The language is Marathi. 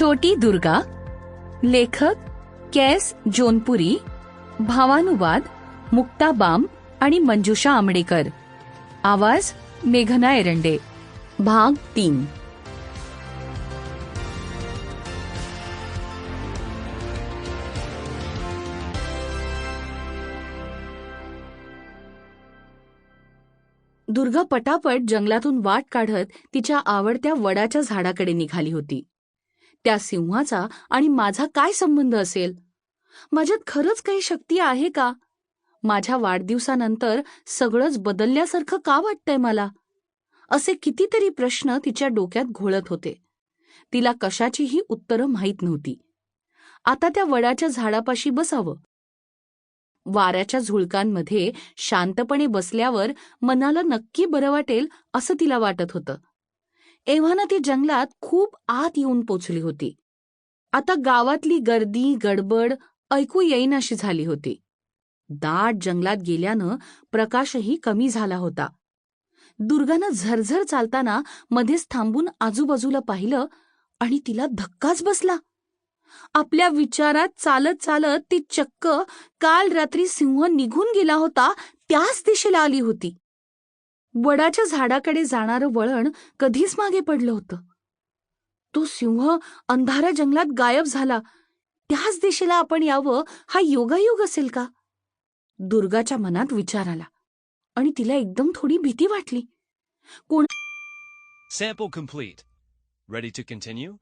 छोटी दुर्गा लेखक कैस जोनपुरी भावानुवाद मुक्ता बाम आणि मंजुषा आमडेकर. आवाज मेघना एरंडे. भाग तीन. दुर्गा पटापट जंगलातून वाट काढत तिच्या आवडत्या वडाच्या झाडाकडे निघाली होती. त्या सिंहाचा आणि माझा काय संबंध असेल? माझ्यात खरंच काही शक्ती आहे का? माझ्या वाढदिवसानंतर सगळंच बदलल्यासारखं का वाटतंय मला? असे कितीतरी प्रश्न तिच्या डोक्यात घोळत होते. तिला कशाचीही उत्तरं माहीत नव्हती. आता त्या वडाच्या झाडापाशी बसावं. वाऱ्याच्या झुळकांमध्ये शांतपणे बसल्यावर मनाला नक्की बरं वाटेल असं तिला वाटत होतं. एव्हाना ती जंगलात खूप आत येऊन पोचली होती. आता गावातली गर्दी गडबड ऐकू येईनाशी झाली होती. दाट जंगलात गेल्यानं प्रकाशही कमी झाला होता. दुर्गानं झरझर चालताना मध्येच थांबून आजूबाजूला पाहिलं आणि तिला धक्काच बसला. आपल्या विचारात चालत चालत ती चक्क काल रात्री सिंह निघून गेला होता त्याच दिशेला आली होती. वडाच्या झाडाकडे जाणारं वळण कधीच मागे पडलं होतं तो सिंह अंधारा जंगलात गायब झाला त्याच दिशेला आपण यावं हा योगायोग असेल का दुर्गाच्या मनात विचार आला आणि तिला एकदम थोडी भीती वाटली Sample complete. Ready to continue?